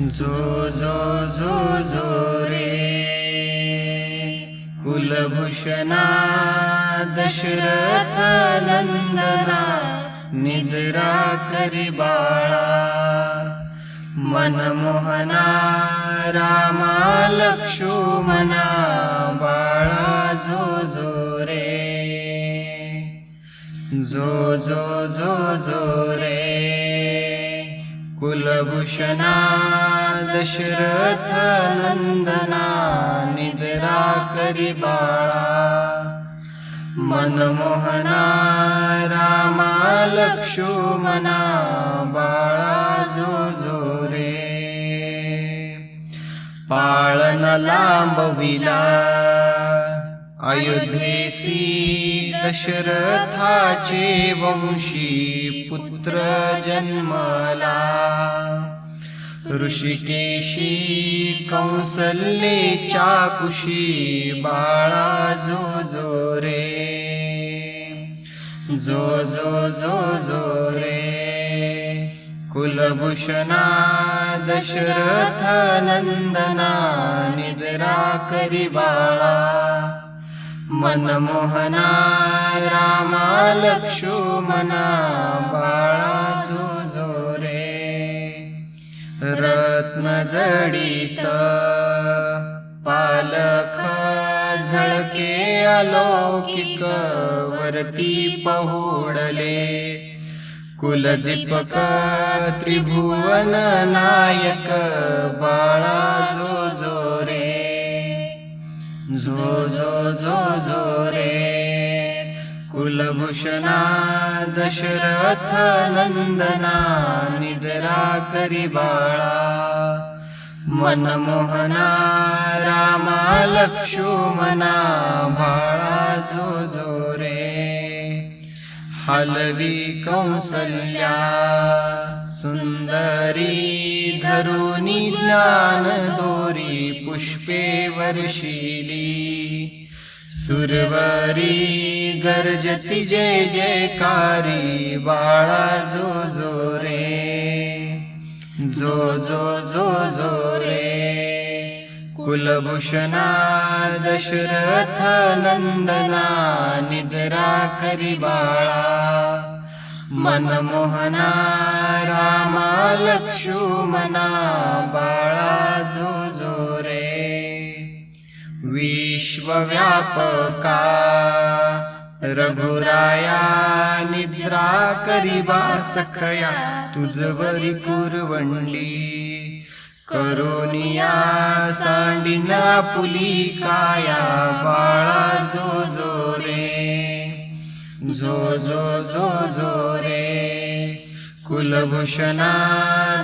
जो जो जो जो रे। कुलभूषणा दशरथ नंदना निद्रा करी बाळा। मनमोहना रामा लक्ष्मणा बाळा जो जो रे। जो जो जो जो रे। कुलभूषणा दशरथ नंदना निद्रा करी बाळा. मनमोहना रामा लक्ष्मणा बाळा जो जो रे. पाळन लांबविला अयोध्येसी दशरथाचे वंशी पुत्र जन्मला. ऋषिकेशी कौसल्येच्या कुशी बाळा जो जो रे. जो जो जो जो रे. कुलभूषणा दशरथ नंदना निद्रा करी बाळा. मनमोहना रामा लक्ष्मणा बाळा जो जो रे रत्न जडित पालख झळके अलौकिक वरती पहुडले. कुलदीपक त्रिभुवन नायक बाळा जो जो रे जो जो जो जो कुलभूषणा दशरथ नंदना निद्रा करी बाळा मनमोहना रामा लक्ष्मणा बाळा जो जो रे हलवी कौसल्या सुंदरी धरुणी ज्ञान दोरी पुष्पे वर्षिली सुरवरी गरजती जय जयकारी बाळा जो जो रे. जो जो जो जो रे. कुलभूषणा दशरथ नंदना निद्रा करी बाळा. मनमोहना रामा लक्ष्मणा बाळा जो जो रे. विश्वव्यापका। रघुराया निद्रा करिबा सखया तुझवरी कुरवंडी। करोनिया सांडिना पुली काया बाळा जो जो रे। जो जो जो जो रे। कुलभूषणा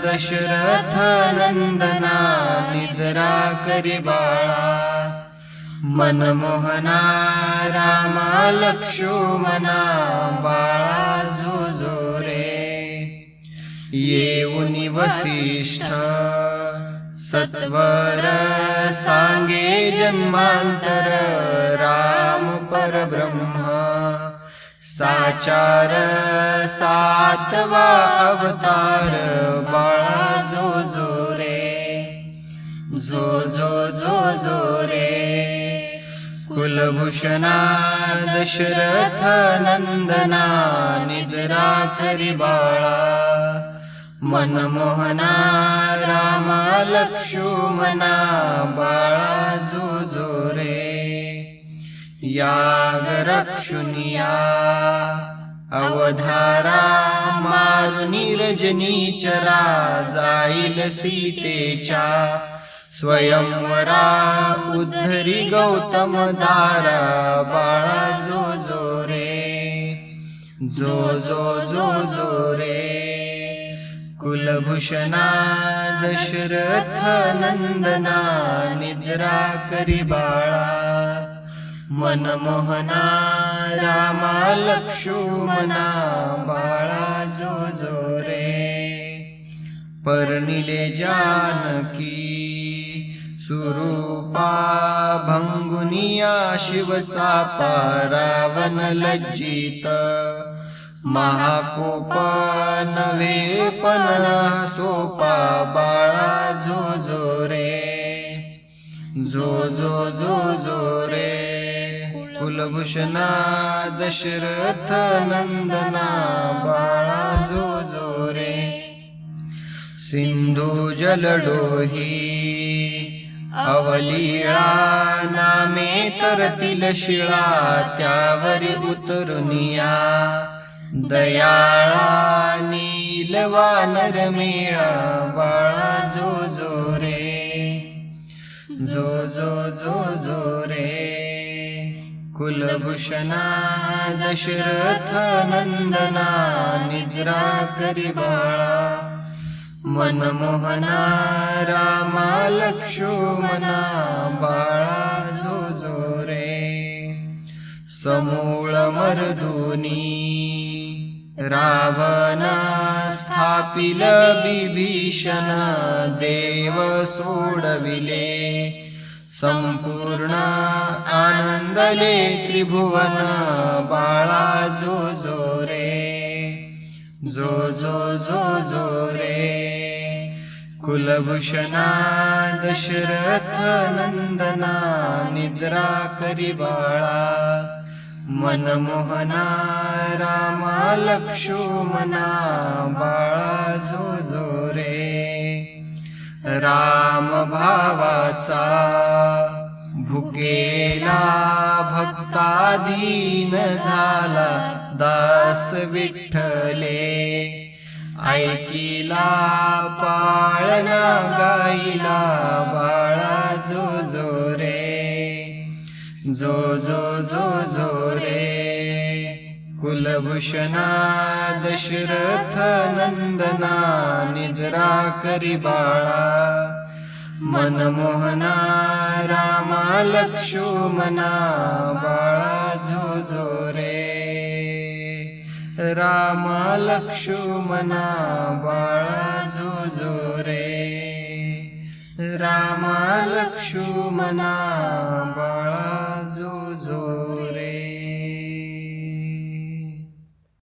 दशरथ नंदना निद्रा करी बाळा। मनमोहना रामा लक्ष्मणा बाळा जो जो रे येऊन वसिष्ठ सत्वर सांगे जन्मांतर राम परब्रह्म. साचार सातवा अवतार बाळा जो जो रे जो जो जो जो रे कुलभूषणा दशरथ नंदना निद्रा करी बाळा। मनमोहना रामा लक्ष्मणा बाळा जो जो रे। याग रक्षुनिया अवधारा मारुनी रजनीचरा जाईल सीतेच्या। स्वयंवरा उद्धरी गौतम दारा बाळा जो जो रे. जो जो जो जो रे. कुलभूषणा दशरथ नंदना निद्रा करी बाळा. मनमोहना रामा लक्ष्मणा बाळा जो जो रे. पर्णिले जानकी सुरूपा भंगुनिया शिवचा पारावन लज्जित। महाकोप नवे पण सोपा बाळा जो जो रे। जो जो जो जो रे। कुलभूषणा दशरथ नंदना बाळा जो जो रे। सिंधू जलडोही अवलीळा नामे तरतील शिळा त्यावरी उतरुनिया दयाळा नीलवानर मेळा बाळा जो जो रे. जो जो जो जो रे. कुलभूषणा दशरथ नंदना निद्रा करी बाळा. मनमोहना रामा लक्ष्मणा बाळा जो जो रे. समूळ मर्दुनी रावणा स्थापिल बिभीषण देव सोडविले. संपूर्ण आनंदले त्रिभुवन बाळा जो जो रे. जो जो जो जो रे. कुलभूषणा दशरथ नंदना निद्रा करी बाळा. मनमोहना रामा लक्ष्मणा बाळा जो जो रे राम भावाचा भुकेला भक्ताधीन झाला दास विठ्ठले. ऐकिला पा गाना गाईला बाळा जो जो रे. जो जो जो जो रे. कुलभूषणा दशरथ नंदना निद्रा करी बाळा. मनमोहना रामा लक्ष्मणा बाळा जो जो रे. रामा लक्ष्मणा बाळा जो जो रे रामा लक्ष्मणा बाळा जो जो